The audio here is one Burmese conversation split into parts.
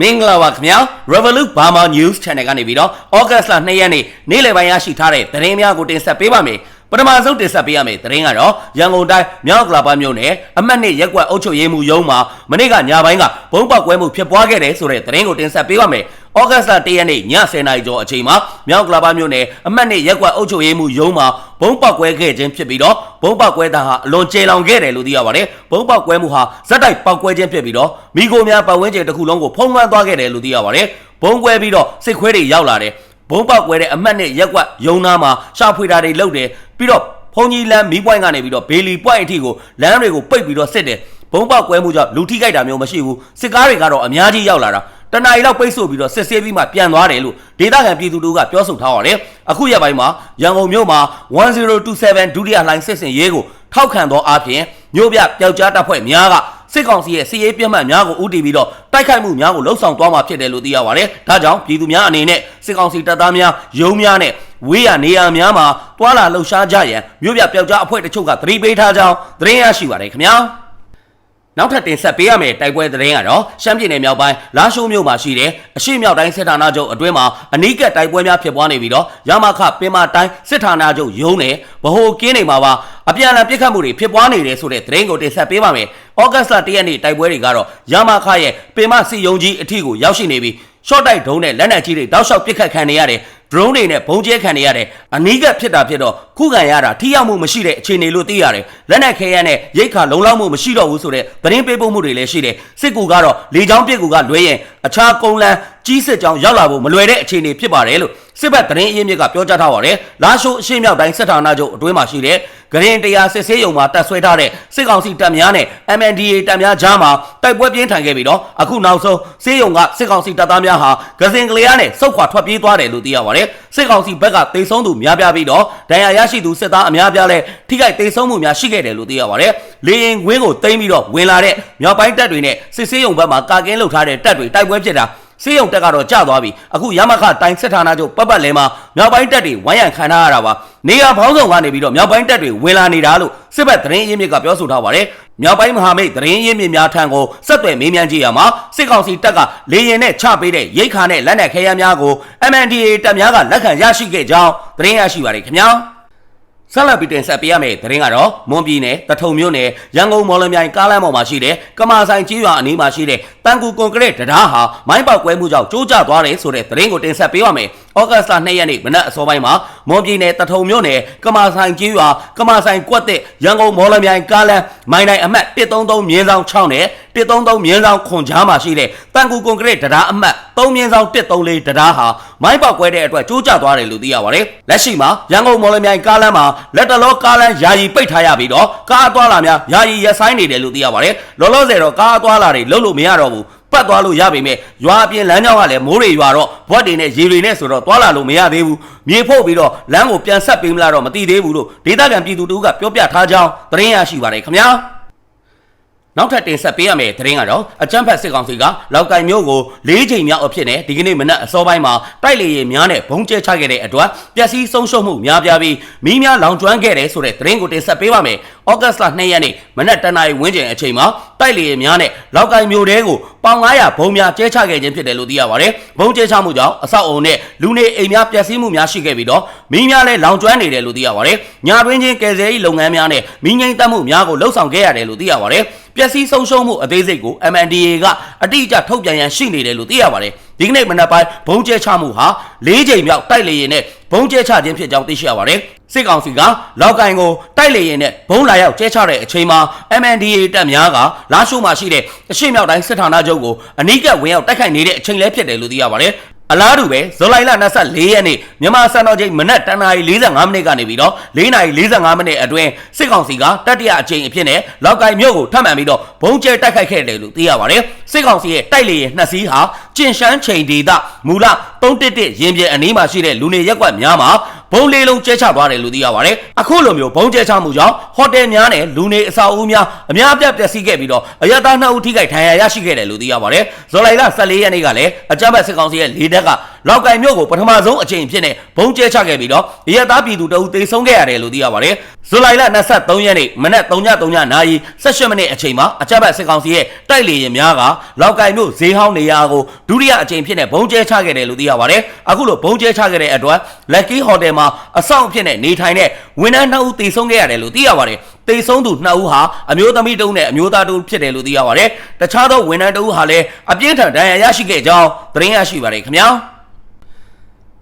မင်္ဂလာပါခင်ဗျာ Revolut Burma News Channel ကနေပြီးတော့ August လ2ရက်နေ့နေ့လယ်ပိုင်းရရှိထားတဲ့သတင်းများကိုတင်ဆက်ပေးပါမယ်ပထမဆုံးတင်ဆက်ပေးရမယ့်သတင်းကတော့ရန်ကုန်တိုင်းမြောက်ကလာပမြို့နယ်အမှတ်နှစ်ရက်ကွက်အုပ်ချုပ်ရေးမှူးရုံးမှာမနေ့ကညပိုင်းကဘုံပေါက်ကွဲမှုဖြစ်ပွားခဲ့တယ်ဆိုတဲ့သတင်းကိုတင်ဆက်ပေးပါမယ်။ ဩဂတ်စ်လ1ရက်နေ့ည10:00နာရီကျော်အချိန်မှာမြောက်ကလာပမြို့နယ်အမှတ်နှစ်ရက်ကွက်အုပ်ချုပ်ရေးမှူးရုံးမှာဘုံပေါက်ကွဲခဲ့ခြင်းဖြစ်ပြီးတော့ဘုံပေါက်ကွဲတာဟာအလွန်ကျေလောင်ခဲ့တယ်လို့သိရပါတယ်။ဘုံပေါက်ကွဲမှုဟာဇက်တိုက်ပေါက်ကွဲခြင်းဖြစ်ပြီးတော့မိโกများပတ်ဝန်းကျင်တစ်ခုလုံးကိုဖုံးလွှမ်းသွားခဲ့တယ်လို့သိရပါတယ်။ဘုံကွဲပြီးတော့စစ်ခွဲတွေရောက်လာတယ်။ဘုံပေါက်ကွဲတဲ့အမှတ်နှစ်ရက်ကွက်ရုံးသားမှာရှာဖွေတာတွေလုပ်တယ်ပြီးတော့ဖုန်ကြီးလမ်းမီးပွိုင်းကနေပြီးတော့ဘေလီပွိုင်းအထိကိုလမ်းတွေကိုပိတ်ပြီးတော့စစ်တယ်ဘုံပေါက်ကွဲမှုကြောင့်လူထိခိုက်တာမျိုးမရှိဘူးစစ်ကားတွေကတော့အများကြီးရောက်လာတာ တနအီလောက်ပိတ်ဆို့ပြီးတော့စစ်ဆေးပြီးမှပြန်သွားတယ်လို့ဒေသခံပြည်သူတို့ကပြောဆိုထားပါတယ်အခုရက်ပိုင်းမှာရန်ကုန်မြို့မှာ1027ဒုတိယလှိုင်းစစ်စင်ရေးကိုထောက်ခံသောအပြင်မြို့ပြပျောက်ကြားတပ်ဖွဲ့များကစစ်ကောင်စီရဲ့စီရေးပြတ်မှတ်များကိုဦးတည်ပြီးတော့တိုက်ခိုက်မှုများကိုလှုံ့ဆော်သွားမှာဖြစ်တယ်လို့သိရပါတယ်။ဒါကြောင့်ပြည်သူများအနေနဲ့စစ်ကောင်စီတပ်သားများရုံးများနဲ့ဝေးရနေရာများမှာတွာလာလှုပ်ရှားကြရန်မြို့ပြပျောက်ကြားအဖွဲ့တချို့ကသတိပေးထားကြောင်းသတင်းရရှိပါတယ်ခင်ဗျာ။ နောက်ထပ်တင်ဆက်ပေးရမယ့်တိုက်ပွဲသတင်းကတော့ရှမ်းပြည်နယ်မြောက်ပိုင်းလာရှိုးမြို့မှာရှိတဲ့အရှိမြောက်တိုင်းစစ်ဌာနချုပ်အတွင်းမှာအနီးကပ်တိုက်ပွဲများဖြစ်ပွားနေပြီးတော့ရမခပင်မတိုင်းစစ်ဌာနချုပ်ရုံးနဲ့ဗဟိုကင်းနေမှာပါအပြန်အလှန်ပြစ်ခတ်မှုတွေဖြစ်ပွားနေတယ်ဆိုတဲ့သတင်းကိုတင်ဆက်ပေးပါမယ်။ဩဂတ်စ်လ၁ရက်နေ့တိုက်ပွဲတွေကတော့ရမခရဲ့ပင်မစီယုံကြီးအထီကိုရောက်ရှိနေပြီးရှော့တိုက်ဒုံးနဲ့လက်နက်ကြီးတွေတောက်လျှောက်ပစ်ခတ်ခံနေရတယ် drone တွေနဲ့ဘုံကျဲခံနေရတယ်အနီးကပ်ဖြစ်တာဖြစ်တော့ခုခံရတာထိရောက်မှုမရှိတဲ့အခြေအနေလို့သိရတယ်လက်နက်ခဲယမ်းနဲ့ရိတ်ခါလုံလောက်မှုမရှိတော့ဘူးဆိုတဲ့သတင်းပေးပို့မှုတွေလည်းရှိတယ်စစ်ကူကတော့လေကြောင်းပစ်ကူကလွဲရင်အခြားကုန်းလန်း ကြီးစစ်ကြောင်းရောက်လာဖို့မလွယ်တဲ့အခြေအနေဖြစ်ပါတယ်လို့စစ်ဘက်သတင်းအရင်းမြစ်ကပြောကြားထားပါတယ်လာရှိုးအရှေ့မြောက်တိုင်းစစ်ဌာနချုပ်အတွင်းမှာရှိတဲ့ဂရင်တရားစစ်ဆေးရုံမှာတပ်ဆွဲထားတဲ့စစ်ကောင်စီတပ်များနဲ့ MNDA တပ်များကြားမှာတိုက်ပွဲပြင်းထန်ခဲ့ပြီးတော့အခုနောက်ဆုံးစေးရုံကစစ်ကောင်စီတပ်သားများဟာဂစင်ကလေးအားနဲ့စုတ်ခွာထွက်ပြေးသွားတယ်လို့သိရပါတယ်စစ်ကောင်စီဘက်ကတေဆုံးသူများပြားပြီးတော့ဒဏ်ရာရရှိသူစစ်သားအများပြားလဲထိခိုက်တေဆုံးမှုများရှိခဲ့တယ်လို့သိရပါတယ်လေရင်ကွင်းကိုတိမ့်ပြီးတော့ဝင်လာတဲ့မြောက်ပိုင်းတပ်တွေနဲ့စစ်ဆေးရုံဘက်မှာကာကင်းလှုပ်ထားတဲ့တပ်တွေတိုက်ပွဲဖြစ်တာ စေးရုံတက်ကတော့ကျသွားပြီအခုရမခတိုင်းစစ်ဌာနချုပ်ပတ်ပတ်လဲမှာမြောက်ပိုင်းတပ်တွေဝိုင်းရံခံထားရတာပါနေရဘောင်းဆောင်ကနေပြီးတော့မြောက်ပိုင်းတပ်တွေဝင်လာနေတာလို့စစ်ဘက်သတင်းရင်းမြစ်ကပြောဆိုထားပါတယ်မြောက်ပိုင်းမဟာမိတ်သတင်းရင်းမြစ်များထံကိုဆက်သွယ်မေးမြန်းကြည့်ရမှာစစ်ကောင်စီတပ်ကလေရင်နဲ့ချပေးတဲ့ရိတ်ခါနဲ့လက်နက်ခဲယမ်းများကို MNDA တပ်များကလက်ခံရရှိခဲ့ကြောင်းသတင်းရရှိပါတယ်ခင်ဗျာ ဆက်လက်ပြီးတင်ဆက်ပေးရမယ့်သတင်းကတော့မွန်ပြည်နယ်တထုံမြို့နယ်ရန်ကုန်မော်လမြိုင်ကားလမ်းပေါ်မှာရှိတဲ့ကမာဆိုင်ကြီးရွာအနီးမှာရှိတဲ့တန်ကူကွန်ကရစ်တရားဟာမိုင်းပေါက်ကွဲမှုကြောင့်ကျိုးကျသွားတယ်ဆိုတဲ့သတင်းကိုတင်ဆက်ပေးရမယ်။ဩဂတ်စ်လ2ရက်နေ့မနက်အစောပိုင်းမှာမွန်ပြည်နယ်တထုံမြို့နယ်ကမာဆိုင်ကြီးရွာကမာဆိုင်ကွက်တဲ့ရန်ကုန်မော်လမြိုင်ကားလမ်းမိုင်းတိုင်းအမှတ်133မြင်းဆောင်6နဲ့133မြင်းဆောင်ခွန်ကြားမှာရှိတဲ့တန်ကူကွန်ကရစ်တရားအမှတ်3မြင်းဆောင်134တရားဟာမိုင်းပေါက်ကွဲတဲ့အတွက်ကျိုးကျသွားတယ်လို့သိရပါတယ်။လက်ရှိမှာရန်ကုန်မော်လမြိုင်ကားလမ်းမှာလက်တလောကားလမ်းယာယီပိတ်ထားရပြီးတော့ကားအသွားလာများယာယီရပ်ဆိုင်းနေတယ်လို့သိရပါတယ်။လောလောဆယ်တော့ကားအသွားလာတွေလုံးလို့မရတော့ဘူး။ပတ်သွားလို့ရပေမဲ့ရွာအပြင်လမ်းကြောင်းကလည်းမိုးတွေရွာတော့ဘွက်တွေနဲ့ရေတွေနဲ့ဆိုတော့သွားလာလို့မရသေးဘူးမြေဖို့ပြီးတော့လမ်းကိုပြန်ဆက်ပေးမလားတော့မသိသေးဘူးလို့ဒေသခံပြည်သူတို့ကပြောပြထားကြောင်းသတင်းရရှိပါတယ်ခင်ဗျာ နောက်ထပ်တင်ဆက်ပေးရမယ့်သတင်းကတော့အကြမ်းဖက်စစ်ကောင်စီကလောက်ကိုင်မျိုးကို၄ချိန်မြောက်အဖြစ်နဲ့ဒီကနေ့မနက်အစောပိုင်းမှာတိုက်လေယာဉ်များနဲ့ဘုံကျဲချခဲ့တဲ့အတွက်ပျက်စီးဆုံးရှုံးမှုများပြားပြီးမိများလောင်ကျွမ်းခဲ့တယ်ဆိုတဲ့သတင်းကိုတင်ဆက်ပေးပါမယ်။ဩဂတ်စ်လ2ရက်နေ့မနက်တနာရီဝန်းကျင်အချိန်မှာတိုက်လေယာဉ်များနဲ့လောက်ကိုင်မျိုးတဲကိုပေါင်900ဘုံများကျဲချခဲ့ခြင်းဖြစ်တယ်လို့သိရပါတယ်။ဘုံကျဲချမှုကြောင့်အဆောက်အုံနဲ့လူနေအိမ်များပျက်စီးမှုများရှိခဲ့ပြီးတော့မိများလည်းလောင်ကျွမ်းနေတယ်လို့သိရပါတယ်။ညာတွင်းချင်းကယ်ဆယ်ရေးလုပ်ငန်းများနဲ့မိငိမ့်တက်မှုများကိုလှုပ်ဆောင်ခဲ့ရတယ်လို့သိရပါတယ်။ပျက်စီးဆုံးရှုံးမှုအသေးစိတ်ကို MNDA ကအတိအကျထုတ်ပြန်ရန်ရှိနေတယ်လို့သိရပါတယ်ဒီကနေ့မနက်ပိုင်းဘုံကျဲချမှုဟာ၄ချိန်မြောက်တိုက်လေရင်နဲ့ဘုံကျဲချခြင်းဖြစ်ကြောင်းသိရှိရပါတယ် စစ်ကောင်စီကလောက်ကိုင်ကိုတိုက်လေရင်နဲ့ဘုံလာရောက်ကျဲချတဲ့အချိန်မှာ MNDA တပ်များကလာရှိုးမှာရှိတဲ့အရှိမြောက်တိုင်းစစ်ဌာနချုပ်ကိုအနီးကပ်ဝင်ရောက်တိုက်ခိုက်နေတဲ့အချိန်လည်းဖြစ်တယ်လို့သိရပါတယ်အလားတူပဲဇူလိုင်လ24ရက်နေ့မြန်မာစံတော်ချိန်မနက်တနာရီ45မိနစ်ကနေပြီးတော့4နာရီ45မိနစ်အတွင်းစစ်ကောင်စီကတတိယအကြိမ်အဖြစ်နဲ့လောက်ကိုင်မြို့ကိုထပ်မံပြီးတော့ဘုံကျဲတိုက်ခိုက်ခဲ့တယ်လို့သိရပါတယ်စစ်ကောင်စီရဲ့တိုက်လေရင်နှစ်စီးဟာကျင်ရှမ်းချိန်ဒေသမူလ311ရင်ပြအနီးမှာရှိတဲ့လူနေရက်ကွက်များမှာ ဘုံလေးလုံးကျဲချသွားတယ်လို့သိရပါတယ်အခုလိုမျိုးဘုံကျဲချမှုကြောင့်ဟိုတယ်များနဲ့လူနေအဆောက်အဦများအများအပြားပျက်စီးခဲ့ပြီးတော့အရတားနှစ်ဦးထိခိုက်ဒဏ်ရာရရှိခဲ့တယ်လို့သိရပါတယ်ဇော်လိုက်လ14ရက်နေ့ကလည်းအကြမ်းဖက်စစ်ကောင်စီရဲ့လေတပ်ကလောက်ကိုင်မြို့ကိုပထမဆုံးအချိန်ဖြစ်နေဘုံကျဲချခဲ့ပြီးတော့ရဲသားပြည်သူတအုပ်တေဆုံးခဲ့ရတယ်လို့သိရပါတယ်ဇူလိုင်လ23ရက်နေ့မနက်3:03နာရီ18မိနစ်အချိန်မှာအကြမ်းဖက်စစ်ကောင်စီရဲ့တိုက်လေရင်များကလောက်ကိုင်မြို့ဈေးဟောင်းနေရာကိုဒုတိယအချိန်ဖြစ်နေဘုံကျဲချခဲ့တယ်လို့သိရပါတယ်အခုလိုဘုံကျဲချခဲ့တဲ့အတွက် Lucky Hotel မှာအဆောင်အဖြစ်နဲ့နေထိုင်တဲ့ဝန်ထမ်း2ဦးတေဆုံးခဲ့ရတယ်လို့သိရပါတယ်တေဆုံးသူ2ဦးဟာအမျိုးသမီးတစ်ဦးနဲ့အမျိုးသားတစ်ဦးဖြစ်တယ်လို့သိရပါတယ်တခြားသောဝန်ထမ်းတစ်ဦးဟာလည်းအပြင်းထန်ဒဏ်ရာရရှိခဲ့ကြောင်းသတင်းရရှိပါတယ်ခင်ဗျာ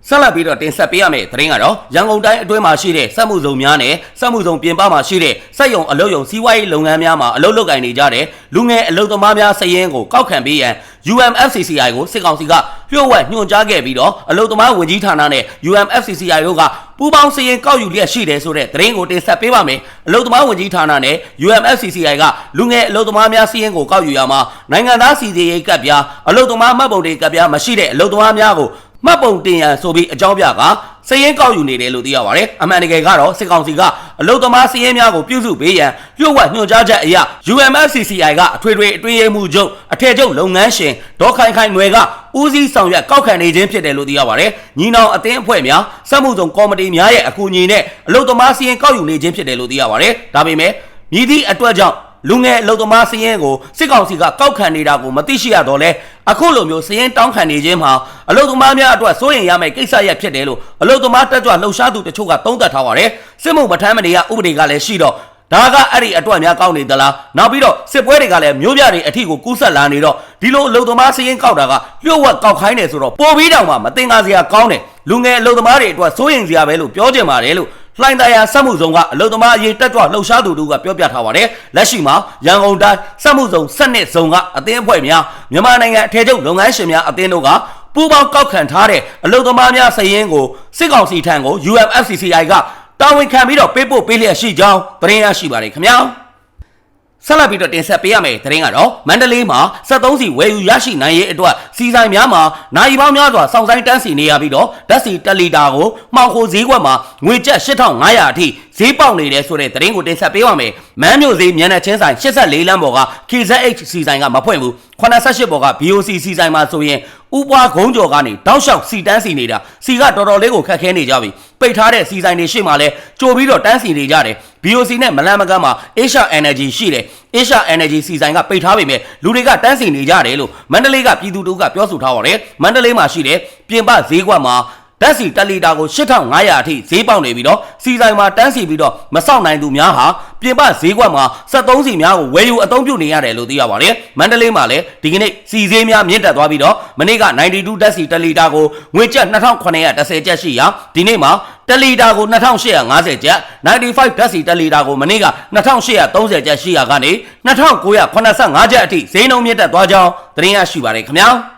ဆက်လက်ပြီးတော့တင်ဆက်ပေးရမယ့်သတင်းကတော့ရန်ကုန်တိုင်းအတွင်းမှာရှိတဲ့စက်မှုဇုံများနဲ့စက်မှုဇုံပြင်ပမှာရှိတဲ့စက်ရုံအလုပ်ရုံစီးပွားရေးလုပ်ငန်းများမှာအလုပ်လုပ်ကိုင်နေကြတဲ့လူငယ်အလုပ်သမားများစည်ရင်းကိုကောက်ခံပေးရန် UMFCCI ကိုစစ်ကောင်စီကလျှို့ဝှက်ညွှန်ကြားခဲ့ပြီးတော့အလုပ်သမားဝန်ကြီးဌာနနဲ့ UMFCCI တို့ကပူးပေါင်းစည်ရင်းကောက်ယူလျက်ရှိတယ်ဆိုတဲ့သတင်းကိုတင်ဆက်ပေးပါမယ်အလုပ်သမားဝန်ကြီးဌာနနဲ့ UMFCCI ကလူငယ်အလုပ်သမားများစည်ရင်းကိုကောက်ယူရမှာနိုင်ငံသားစီစီရေးကပ်ပြားအလုပ်သမားမှတ်ပုံတွေကပ်ပြားမရှိတဲ့အလုပ်သမားများကို မှတ်ပုံတင်ရန်ဆိုပြီးအကြောင်းပြကစည်ရင်ကောက်ယူနေတယ်လို့သိရပါတယ်။အမှန်တကယ်ကတော့စစ်ကောင်စီကအလုသမားစည်ရင်များကိုပြုစုပေးရန်လျှို့ဝှက်ညွှန်ကြားချက်အရ UMFCCI ကအထွေထွေအတွင်းရေးမှူးချုပ်အထက်ချုပ်လုပ်ငန်းရှင်ဒေါ်ခိုင်ခိုင်နွယ်ကဦးစီးဆောင်ရွက်ကောက်ခံနေခြင်းဖြစ်တယ်လို့သိရပါတယ်။ညီနောင်အသင်းအဖွဲ့များစက်မှုဆောင်ကော်မတီများရဲ့အကူအညီနဲ့အလုသမားစည်ရင်ကောက်ယူနေခြင်းဖြစ်တယ်လို့သိရပါတယ်။ဒါပေမဲ့မြည်သည့်အတွက်ကြောင့် လူငယ်အလုသမားစည်ရင်ကိုစစ်ကောင်စီကကောက်ခံနေတာကိုမသိရှိရတော့လဲအခုလိုမျိုးစည်ရင်တောင်းခံနေခြင်းမှာအလုသမားများအတွက်စိုးရင်ရမယ့်ကိစ္စရပ်ဖြစ်တယ်လို့အလုသမားတက်ကြွလှုပ်ရှားသူတချို့ကသုံးသပ်ထားပါတယ်စစ်မှုမထမ်းမနေရဥပဒေကလည်းရှိတော့ဒါကအဲ့ဒီအတွက်များကောင်းနေသလားနောက်ပြီးတော့စစ်ပွဲတွေကလည်းမျိုးပြတွေအထီကိုကူးဆက်လာနေတော့ဒီလိုအလုသမားစည်ရင်ကောက်တာကလျှို့ဝှက်ကောက်ခိုင်းတယ်ဆိုတော့ပေါ်ပြီးတောင်မှမတင်ကားစရာကောင်းတယ်လူငယ်အလုသမားတွေအတွက်စိုးရင်စရာပဲလို့ပြောချင်ပါတယ်လို့ လှိုင်းတရားစက်မှုဆောင်ကအလုသမားအရေးတက်ကြွလှုပ်ရှားသူတို့ကပြောပြထားပါတယ်လက်ရှိမှာရန်ကုန်တိုင်းစက်မှုဆောင်စက်နှစ်ဆောင်ကအသင်းအဖွဲ့များမြန်မာနိုင်ငံအထည်ချုပ်လုပ်ငန်းရှင်များအသင်းတို့ကပူးပေါင်းကောက်ခံထားတဲ့အလုသမားများစည်ရင်ကိုစစ်ကောင်စီထံကို UMFCCI ကတာဝန်ခံပြီးတော့ပေးပို့ပေးလျက်ရှိကြောင်းသတင်းရရှိပါတယ်ခင်ဗျာ ဆက်လက်ပြီးတော့တင်ဆက်ပေးရမယ့်သတင်းကတော့မန္တလေးမှာ73စီဝယ်ယူရရှိနိုင်ရေးအတွက်စီဆိုင်များမှာနိုင်ပေါင်းများစွာစောင့်ဆိုင်တန်းစီနေရပြီးတော့ဓာတ်စီ1လီတာကိုမှောင်ခိုဈေးကွက်မှာငွေကျပ်8500အထိ ဈေးပေါက်နေတယ်ဆိုတဲ့သတင်းကိုတင်ဆက်ပေးပါမယ်။မန်းမြို့ဈေးမြန်တဲ့ချင်းဆိုင်84လမ်းပေါ်က KZH စီဆိုင်ကမဖွင့်ဘူး88ပေါ်က BOC စီဆိုင်မှာဆိုရင်ဥပွားဂုံးကြော်ကနေတောက်လျှောက်စီတန်းစီနေတာစီကတော်တော်လေးကိုခက်ခဲနေကြပြီပိတ်ထားတဲ့စီဆိုင်တွေရှေ့မှာလဲကြိုပြီးတော့တန်းစီနေကြတယ် BOC နဲ့မလန်မကန်းမှာ Asia Energy ရှိတယ် Asia Energy စီဆိုင်ကပိတ်ထားပေမဲ့လူတွေကတန်းစီနေကြတယ်လို့မန္တလေးကပြည်သူတို့ကပြောဆိုထားပါတယ်မန္တလေးမှာရှိတယ်ပြင်ပဈေးကွက်မှာ ဓာတ်စီ1လီတာကို8500အထိဈေးပေါက်နေပြီးတော့စီဆိုင်မှာတန်းစီပြီးတော့မဆောက်နိုင်သူများဟာပြင်ပဈေးကွက်မှာ73စီများကိုဝယ်ယူအသုံးပြုနေရတယ်လို့သိရပါတယ်။မန္တလေးမှာလည်းဒီကနေ့စီဈေးများမြင့်တက်သွားပြီးတော့မနေ့က92ဓာတ်စီ1လီတာကိုငွေကျပ်2910ကျပ်ရှိရာဒီနေ့မှာ1လီတာကို2850ကျပ်95ဓာတ်စီ1လီတာကိုမနေ့က2830ကျပ်ရှိရာကနေ2985ကျပ်အထိဈေးနှုန်းမြင့်တက်သွားကြောင်းသတင်းရရှိပါတယ်ခင်ဗျာ။